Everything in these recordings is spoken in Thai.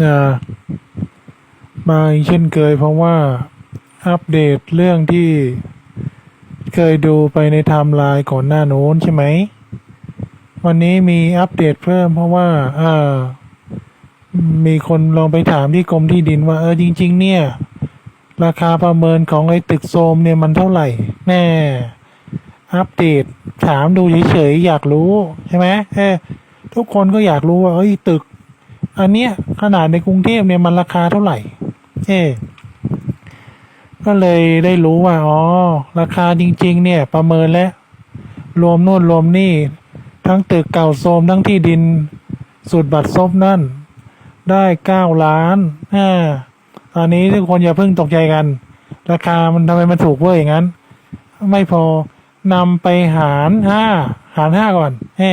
นะมาอีกเช่นเคยเพราะว่าอัปเดตเรื่องที่เคยดูไปในไทม์ไลน์ก่อนหน้าโน้นใช่ไหม วันนี้มีอัปเดตเพิ่มเพราะว่าเออมีคนลองไปถามที่กรมที่ดินว่าเออจริง ๆ เนี่ย ราคาประเมินของไอ้ตึกโซมเนี่ยมันเท่าไหร่ แน่ อัปเดตถามดูเฉยๆอยากรู้ใช่ไหมเออทุกคนก็อยากรู้ว่าเอ้ยตึก อันเนี้ยขนาดในกรุงเทพเนี่ยมันราคาเท่าไหร่ เออก็เลยได้รู้ว่า อ๋อ ราคาจริง ๆ เนี่ย ประเมินแล้ว รวมโน่นรวมนี่ ทั้งตึกเก่าโทรมทั้งที่ดินสุดบัตรซบนั่น ได้เก้าล้านอ่าตอนนี้ทุกคนอย่าเพิ่งตกใจกัน ราคามันทำไมมันถูกเว้ยอย่างนั้น ไม่พอนำไปหารห้าหารห้าก่อนเฮ้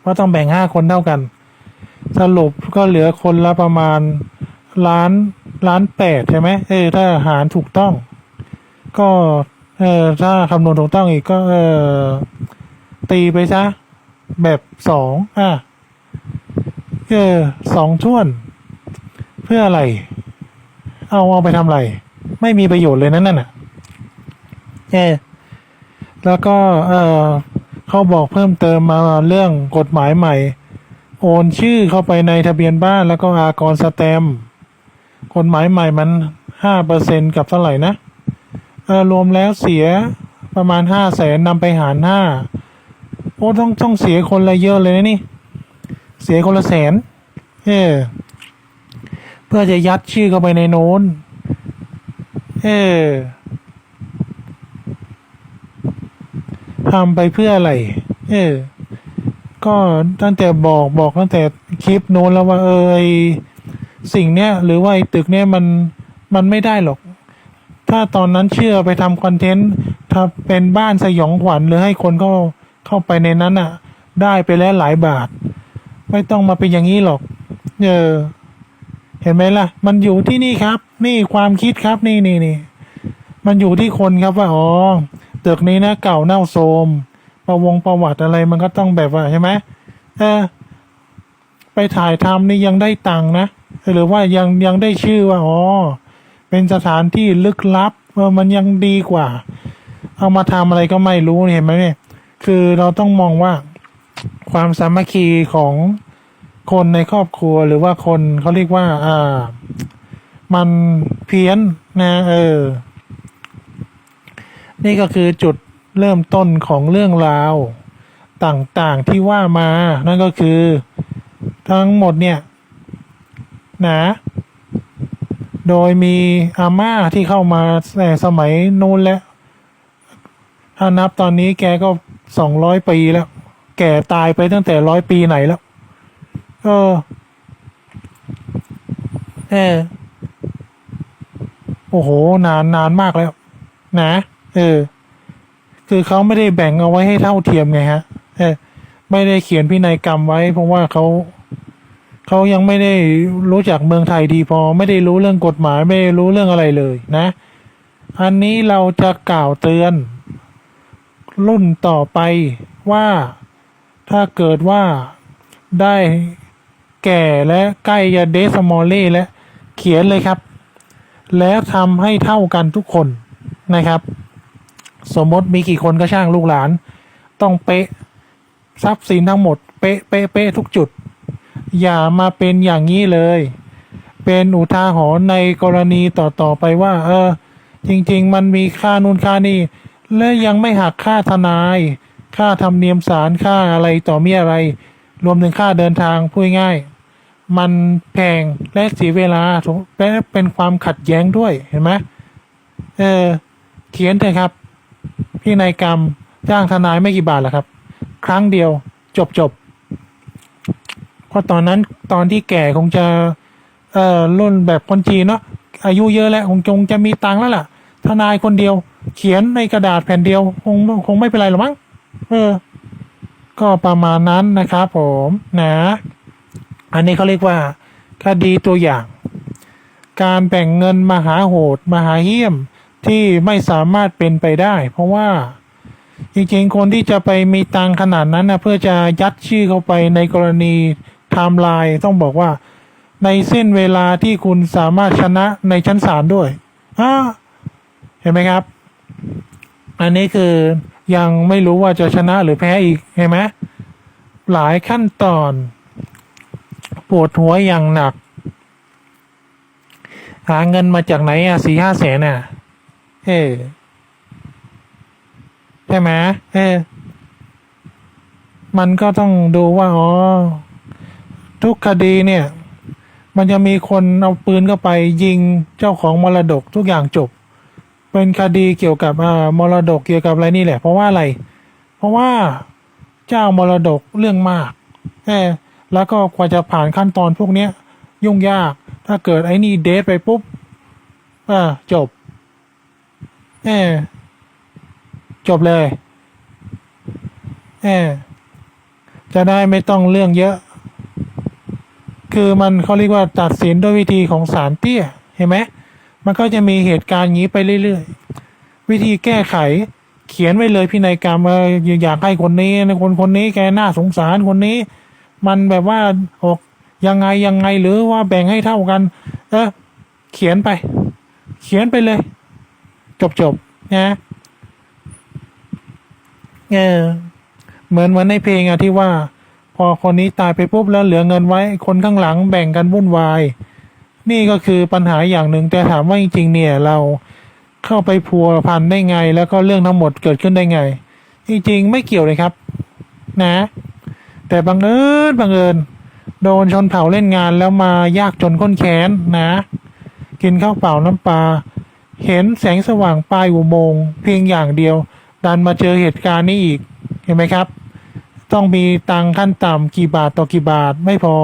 เพราะต้องแบ่งห้าคนเท่ากัน สรุปก็เหลือคนละประมาณล้านล้านแปดใช่ไหมเออถ้าหารถูกต้อง ก็เออถ้าคำนวณถูกต้องอีกก็เออตีไปซะแบบสองอะเออสองท่วน เพื่ออะไร เอาเอาไปทำอะไร ไม่มีประโยชน์เลยนั่นน่ะเออแล้วก็เออเขาบอกเพิ่มเติมมาเรื่องกฎหมายใหม่ โอนชื่อเข้าไปในทะเบียนบ้านแล้วก็อากรสแตมกฎหมายใหม่มันห้าเปอร์เซ็นกับเท่าไหร่นะเออรวมแล้วเสียประมาณห้าแสนนำไปหารห้าโอ้ต้องต้องเสียคนละเยอะเลยนะนี่ เสียคนละแสนเออเพื่อจะยัดชื่อเข้าไปในโน้นเออทำไปเพื่ออะไร เออ ก็ตั้งแต่บอกบอกตั้งแต่คลิปโน้นแล้วว่าเออไอสิ่งเนี้ยหรือว่าไอตึกเนี้ยมันมันไม่ได้หรอก ถ้าตอนนั้นเชื่อไปทำคอนเทนต์ถ้าเป็นบ้านสยองขวัญหรือให้คนเข้าเข้าไปในนั้นอะ ได้ไปแล้วหลายบาท ไม่ต้องมาเป็นอย่างนี้หรอก เออ เห็นไหมล่ะ มันอยู่ที่นี่ครับ นี่ความคิดครับนี่นี่นี่มันอยู่ที่คนครับว่าอ๋อตึกนี้นะเก่าเน่าโทรม ประวงประวัติอะไรมันก็ต้องแบบว่าใช่ไหมเออไปถ่ายทำนี่ยังได้ตังค์นะหรือว่ายังยังได้ชื่อว่าอ๋อเป็นสถานที่ลึกลับเออมันยังดีกว่า เอามาทำอะไรก็ไม่รู้เห็นไหมเนี่ย คือเราต้องมองว่าความสามัคคีของคนในครอบครัวหรือว่าคนเขาเรียกว่า อ่า มันเพี้ยนนะ เออ นี่ก็คือจุด เริ่มต้นของเรื่องราวต่างๆที่ว่ามา นั่นก็คือ ทั้งหมดเนี่ยนะ โดยมีอาม่าที่เข้ามาแต่สมัยนู้นแล้วถ้านับตอนนี้แกก็สองร้อยปีแล้ว แก่ตายไปตั้งแต่ร้อยปีไหนแล้ว เออเออโอ้โห นานนานมากแล้ว นะ เออ คือเขาไม่ได้แบ่งเอาไว้ให้เท่าเทียมไงฮะเออไม่ได้เขียนพินัยกรรมไว้ เพราะว่าเขาเขายังไม่ได้รู้จักเมืองไทยดีพอ ไม่ได้รู้เรื่องกฎหมาย ไม่ได้รู้เรื่องอะไรเลยนะ อันนี้เราจะกล่าวเตือน รุ่นต่อไปว่าถ้าเกิดว่าได้แก่และใกล้จะเดสมอลเล่และเขียนเลยครับ แล้วทำให้เท่ากันทุกคนนะครับ สมมติมีกี่คนก็ช่างลูกหลาน ต้องเป๊ะทรัพย์สินทั้งหมด เป๊ะเป๊ะเป๊ะทุกจุด อย่ามาเป็นอย่างนี้เลย เป็นอุทาหรณ์ในกรณีต่อๆไปว่า เออ จริง ๆ มันมีค่านูนค่านี่และยังไม่หักค่าทนาย ค่าธรรมเนียมศาลค่าอะไรต่อมีอะไร รวมถึงค่าเดินทางพูดง่าย มันแพงและเสียเวลาและเป็นความขัดแย้งด้วยเห็นไหมเออเขียนเถอะครับ พี่นายกรรม จ้างทนายไม่กี่บาทหรอกครับ ครั้งเดียวจบจบเพราะตอนนั้นตอนที่แก่คงจะเอ่อรุ่นแบบคนจีนเนาะอายุเยอะแล้วคงจงจะมีตังค์แล้วล่ะ ทนายคนเดียว เขียนในกระดาษแผ่นเดียว คงคงไม่เป็นไรหรอกมั้งเออ ก็ประมาณนั้นนะครับผมนะ อันนี้เขาเรียกว่าคดีตัวอย่าง การแบ่งเงินมหาโหด มหาเหี้ยม ที่ไม่สามารถเป็นไปได้ เพราะว่าจริงๆ คนที่จะไปมีตังขนาดนั้นนะเพื่อจะยัดชื่อเข้าไปในกรณีไทม์ไลน์ต้องบอกว่า ในเส้นเวลาที่คุณสามารถชนะในชั้นศาลด้วยอ่าเห็นไหมครับ อันนี้คือยังไม่รู้ว่าจะชนะหรือแพ้อีกเห็นไหมหลายขั้นตอน ปวดหัวอย่างหนัก หาเงินมาจากไหนอะสี่ห้าแสนอะ เออใช่ไหมเออ มันก็ต้องดูว่าอ๋อทุกคดีเนี่ย มันจะมีคนเอาปืนเข้าไปยิงเจ้าของมรดกทุกอย่างจบ เป็นคดีเกี่ยวกับอ่ามรดกเกี่ยวกับอะไรนี่แหละ เพราะว่าอะไร เพราะว่าเจ้ามรดกเรื่องมากเออแล้วก็กว่าจะผ่านขั้นตอนพวกเนี้ย ยุ่งยาก ถ้าเกิดไอ้นี่เดทไปปุ๊บอ่าจบ เออ จบเลย เออ จะได้ไม่ต้องเรื่องเยอะ คือมันเขาเรียกว่าตัดสินด้วยวิธีของศาลเตี้ย เห็นไหม มันก็จะมีเหตุการณ์งนี้ไปเรื่อยๆ วิธีแก้ไข เขียนไว้เลยพินัยกรรมเอออยากให้คนนี้คนคนนี้แกน่าสงสารคนนี้ มันแบบว่าออกยังไงยังไงหรือว่าแบ่งให้เท่ากัน เออเขียนไป เขียนไปเลย จบจบนะเออเหมือนเหมือนในเพลงอะที่ว่า พอคนนี้ตายไปปุ๊บแล้วเหลือเงินไว้ คนข้างหลังแบ่งกันวุ่นวาย นี่ก็คือปัญหาอย่างหนึ่งแต่ถามว่าจริงๆเนี่ย เราเข้าไปพัวพันได้ไง แล้วก็เรื่องทั้งหมดเกิดขึ้นได้ไง จริงๆไม่เกี่ยวเลยครับ นะ แต่บังเอิญบังเอิญโดนชนเผ่าเล่นงานแล้วมายากจนข้นแค้นนะ กินข้าวเปล่าน้ำปลา เห็นแสงสว่างปลายอุโมงค์เพียงอย่างเดียว ดันมาเจอเหตุการณ์นี้อีก เห็นไหมครับ ต้องมีตังขั้นต่ำกี่บาทต่อกี่บาทไม่พอ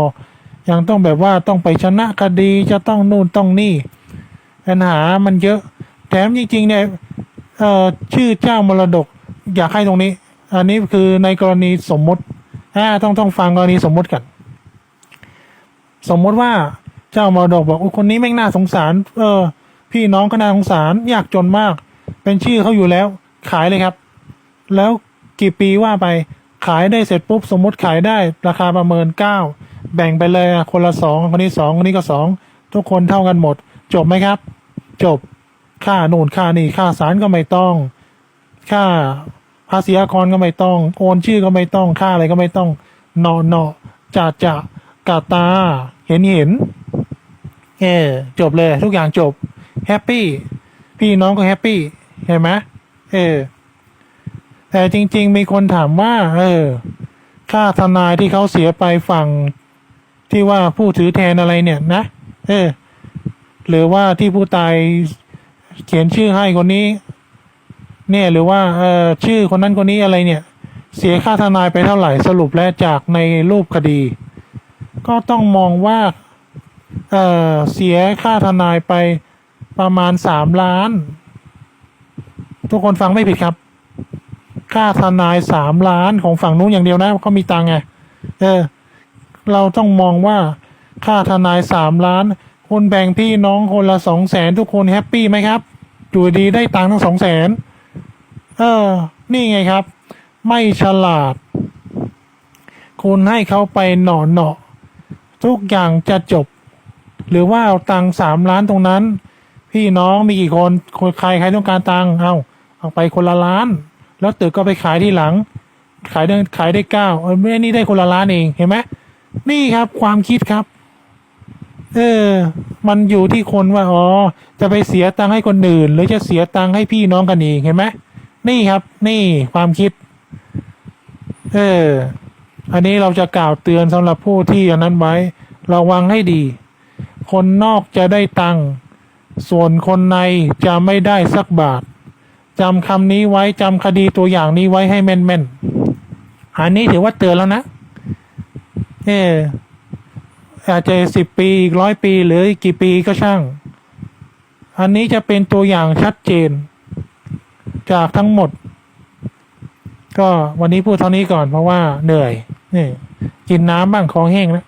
ยังต้องแบบว่าต้องไปชนะคดีจะต้องนู่นต้องนี่ ปัญหามันเยอะ แถมจริงๆเนี่ยเอ่อชื่อเจ้ามรดก อยากให้ตรงนี้ อันนี้คือในกรณีสมมติต้องต้องฟังกรณีสมมติกันสมมติว่าเจ้ามรดกบอกโอ้คนนี้แม่งน่าสงสาร เออ พี่น้องก็น่าสงสารยากจนมาก เป็นชื่อเขาอยู่แล้ว ขายเลยครับ แล้วกี่ปีว่าไปขายได้เสร็จปุ๊บสมมติขายได้ราคาประเมินเก้าแบ่งไปเลยอะคนละสองคนนี้สองคนนี้ก็สองทุกคนเท่ากันหมด จบไหมครับ จบค่าโน่นค่านี่ค่าสารก็ไม่ต้อง ค่าภาษีอากรก็ไม่ต้อง โอนชื่อก็ไม่ต้องค่าอะไรก็ไม่ต้องเนาะเนาะจ่าจ่ากาตา เห็นเห็นเออจบเลยทุกอย่างจบ แฮปปี้พี่น้องก็แฮปปี้เห็นไหมเออ แต่จริง ๆ มีคนถามว่า เออ ค่าทนายที่เขาเสียไปฝั่งที่ว่าผู้ถือแทนอะไรเนี่ยนะเออ หรือว่าที่ผู้ตายเขียนชื่อให้คนนี้ เนี่ยหรือว่าเออชื่อคนนั้นคนนี้อะไรเนี่ย เสียค่าทนายไปเท่าไหร่สรุปแล้วจากในรูปคดี ก็ต้องมองว่าเออเสียค่าทนายไป ประมาณสามล้าน ทุกคนฟังไม่ผิดครับ ค่าทนายสามล้านของฝั่งนู้นอย่างเดียวนะเขามีตังไงเออ เราต้องมองว่าค่าทนายสามล้าน คนแบ่งพี่น้องคนละสองแสนทุกคนแฮปปี้ไหมครับอยู่ดีได้ตังค์ทั้งสองแสนเออ นี่ไงครับ ไม่ฉลาด คุณให้เขาไปหน่อหน่อทุกอย่างจะจบ หรือว่าเอาตังค์สามล้านตรงนั้น พี่น้องมีกี่คนคนใครใครต้องการตังค์เอาเอาไปคนละล้าน แล้วตึกก็ไปขายที่หลัง ขายได้ขายได้เก้าเออไม่นี่ได้คนละล้านเองเห็นไหมนี่ครับความคิดครับ เออ มันอยู่ที่คนว่าอ๋อจะไปเสียตังค์ให้คนอื่น หรือจะเสียตังค์ให้พี่น้องกันเองเห็นไหมนี่ครับ นี่ความคิด เออ อันนี้เราจะกล่าวเตือนสำหรับผู้ที่อันนั้นไว้ระวังให้ดี คนนอกจะได้ตังค์ ส่วนคนในจะไม่ได้สักบาทจำคำนี้ไว้จำคดีตัวอย่างนี้ไว้ให้แม่นๆอันนี้ถือว่าเตือนแล้วนะเอออาจจะสิบปีอีกร้อยปีหรืออีกกี่ปีก็ช่าง อันนี้จะเป็นตัวอย่างชัดเจน จากทั้งหมด ก็วันนี้พูดเท่านี้ก่อนเพราะว่าเหนื่อยนี่กินน้ำบ้างคอแห้งแล้ว